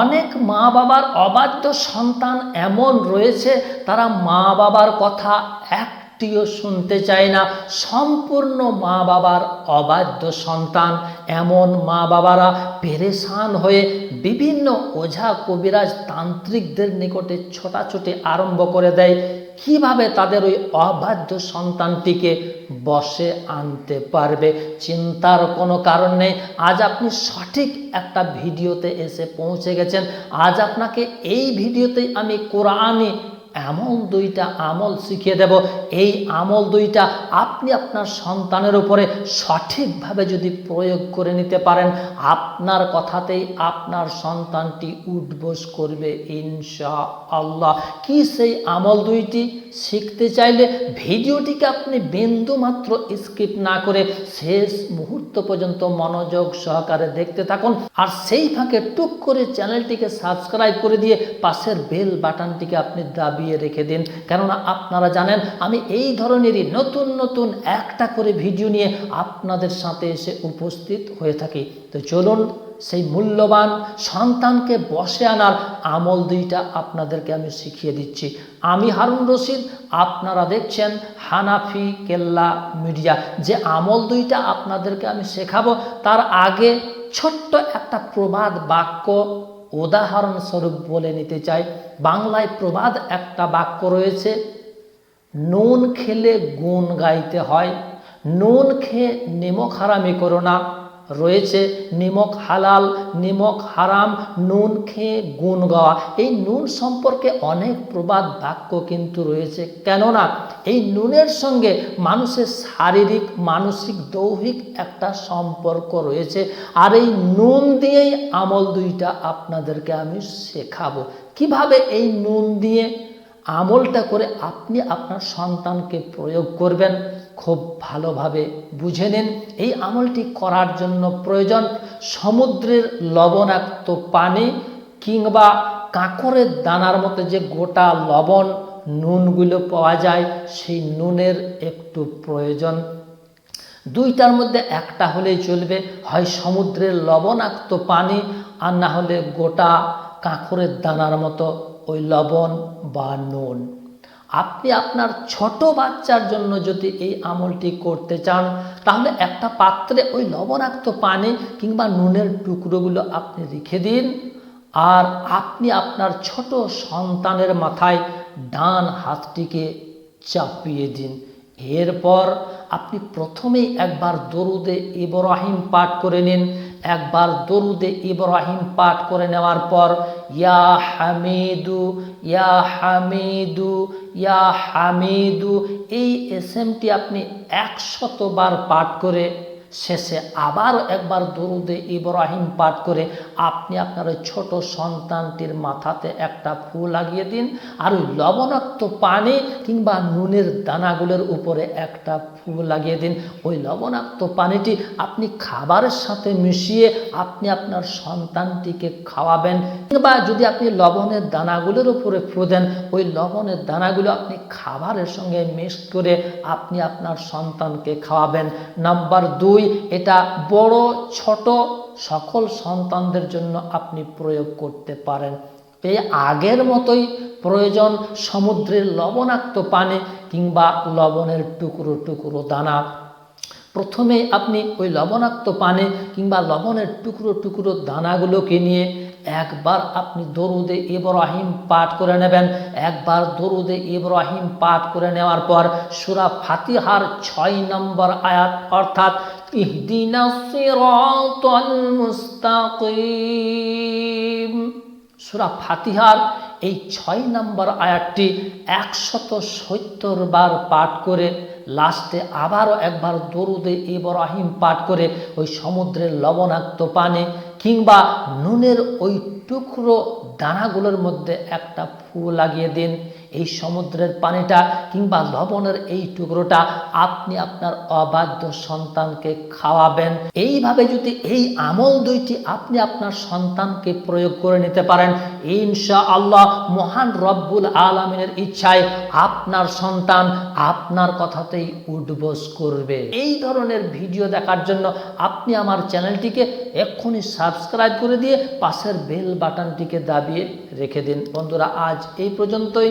অনেক মা বাবার অবাধ্য সন্তান এমন রয়েছে, তারা মা বাবার কথা একটিও শুনতে চায় না। সম্পূর্ণ মা বাবার অবাধ্য সন্তান। এমন মা বাবারা পেরেশান হয়ে বিভিন্ন ওঝা কবিরাজ তান্ত্রিকদের নিকটে ছোটাছুটি আরম্ভ করে দেয়। কীভাবে তাদের ওই অবাধ্য সন্তানটিকে বসে আনতে পারবে? চিন্তার কোনো কারণ নেই। আজ আপনি সঠিক একটা ভিডিওতে এসে পৌঁছে গেছেন। আজ আপনাকে এই ভিডিওতেই আমি কোরআনে এমন দুইটা আমল শিখিয়ে দেব। এই আমল দুইটা আপনি আপনার সন্তানের উপরে সঠিকভাবে যদি প্রয়োগ করে নিতে পারেন, আপনার কথাতেই আপনার সন্তানটি উঠবোস করবে ইনশা আল্লাহ কি সেই আমল দুইটি? শিখতে চাইলে ভিডিওটিকে আপনি বিন্দু মাত্র স্কিপ না করে শেষ মুহূর্ত পর্যন্ত মনোযোগ সহকারে দেখতে থাকুন। আর সেই ফাঁকে টুক করে চ্যানেলটিকে সাবস্ক্রাইব করে দিয়ে পাশের বেল বাটনটিকে আপনি দাবিয়ে রেখে দিন। কেননা আপনারা জানেন, আমি এই ধরনেরই নতুন নতুন একটা করে ভিডিও নিয়ে আপনাদের সাথে এসে উপস্থিত হয়ে থাকি। তো চলুন, সেই মূল্যবান সন্তানকে বসে আনার আমল দুইটা আপনাদেরকে আমি শিখিয়ে দিচ্ছি। আমি হারুন রশিদ, আপনারা দেখছেন হানাফি কেল্লা মিডিয়া। যে আমল দুইটা আপনাদেরকে আমি শেখাবো, তার আগে ছোট্ট একটা প্রবাদ বাক্য উদাহরণস্বরূপ বলে নিতে চাই, বাংলায় প্রবাদ একটা বাক্য রয়েছে, নুন খেলে গুণ গাইতে হয়, নুন খেয়ে নেমো হারামি করো না। রয়েছে। নিমক হালাল, নিমক হারাম, নুন খেয়ে গুণ গাওয়া। এই নুন সম্পর্কে অনেক প্রবাদ বাক্য কিন্তু রয়েছে। কেননা এই নুনের সঙ্গে মানুষের শারীরিক, মানসিক, দৌহিক একটা সম্পর্ক রয়েছে। আর এই নুন দিয়েই আমল দুইটা আপনাদেরকে আমি শেখাবো। কীভাবে এই নুন দিয়ে আমলটা করে আপনি আপনার সন্তানকে প্রয়োগ করবেন? খুব ভালোভাবে বুঝে নেন। এই আমলটি করার জন্য প্রয়োজন সমুদ্রের লবণাক্ত পানি কিংবা কাঁকরের দানার মতো যে গোটা লবণ নুনগুলো পাওয়া যায়, সেই নুনের একটু প্রয়োজন। দুইটার মধ্যে একটা হলেই চলবে। হয় সমুদ্রের লবণাক্ত পানি, আর না হলে গোটা কাঁকরের দানার মতো ওই লবণ বা নুন। আপনি আপনার ছোট বাচ্চার জন্য যদি এই আমলটি করতে চান, তাহলে একটা পাত্রে ওই লবণাক্ত পানি কিংবা নুনের টুকরোগুলো আপনি রেখে দিন। আর আপনি আপনার ছোট সন্তানের মাথায় ডান হাতটিকে চাপিয়ে দিন। এরপর আপনি প্রথমেই একবার দরুদে ইব্রাহিম পাঠ করে নিন। একবার দরুদে ইব্রাহিম পাঠ করে নেওয়ার পর, ইয়া হামিদু ইয়া হামিদু ইয়া হামিদু এই এসএমটি আপনি একশতবার পাঠ করে শেষে আবার একবার দরুদে ইব্রাহিম পাঠ করে আপনি আপনার ওই ছোটো সন্তানটির মাথাতে একটা ফু লাগিয়ে দিন আর ওই লবণাক্ত পানি কিংবা নুনের দানাগুলোর উপরে একটা ফু লাগিয়ে দিন। ওই লবণাক্ত পানিটি আপনি খাবারের সাথে মিশিয়ে আপনি আপনার সন্তানটিকে খাওয়াবেন কিংবা যদি আপনি লবণের দানাগুলোর উপরে ফু দেন, ওই লবণের দানাগুলো আপনি খাবারের সঙ্গে মিক্স করে আপনি আপনার সন্তানকে খাওয়াবেন। নাম্বার দুই এটা বড়, ছোট সকল সন্তানদের জন্য আপনি প্রয়োগ করতে পারেন। এই আগের মতোই প্রয়োজন সমুদ্রের লবণাক্ত পানে কিংবা লবণের টুকরো টুকরো দানা। প্রথমে আপনি ওই লবণাক্ত পানে কিংবা লবণের টুকরো টুকরো দানাগুলোকে নিয়ে একবার আপনি দরুদে ইব্রাহিম পাঠ করে নেবেন। একবার দরুদে ইব্রাহিম পাঠ করে নেওয়ার পর সুরা ফাতিহার ছয় নম্বর আয়াত অর্থাৎ ইহদিনা সিরাতাল মুস্তাকিম সুরা ফাতিহার এই ছয় নম্বর আয়াতটি একশত সত্তর বার পাঠ করে, লাস্টে আবারও একবার দরুদে ইব্রাহিম পাঠ করে ওই সমুদ্রের লবণাক্ত পানি কিংবা নুনের ওই টুকরো দানাগুলোর মধ্যে একটা ফু লাগিয়ে দিন। এই সমুদ্রের পানিটা কিংবা লবণের এই টুকরোটা আপনি আপনার অবাধ্য সন্তানকে খাওয়াবেন। এইভাবে যদি এই আমল দুইটি আপনি আপনার সন্তানকে প্রয়োগ করে নিতে পারেন ইনশা আল্লাহ মহান রব্বুল আলমিনের ইচ্ছায় আপনার সন্তান আপনার কথাতেই উঠবোস করবে। এই ধরনের ভিডিও দেখার জন্য আপনি আমার চ্যানেলটিকে এক্ষুনি সাবস্ক্রাইব করে দিয়ে পাশের বেল বাটনটিকে দাবিয়ে রেখে দিন। বন্ধুরা, আজ এই পর্যন্তই।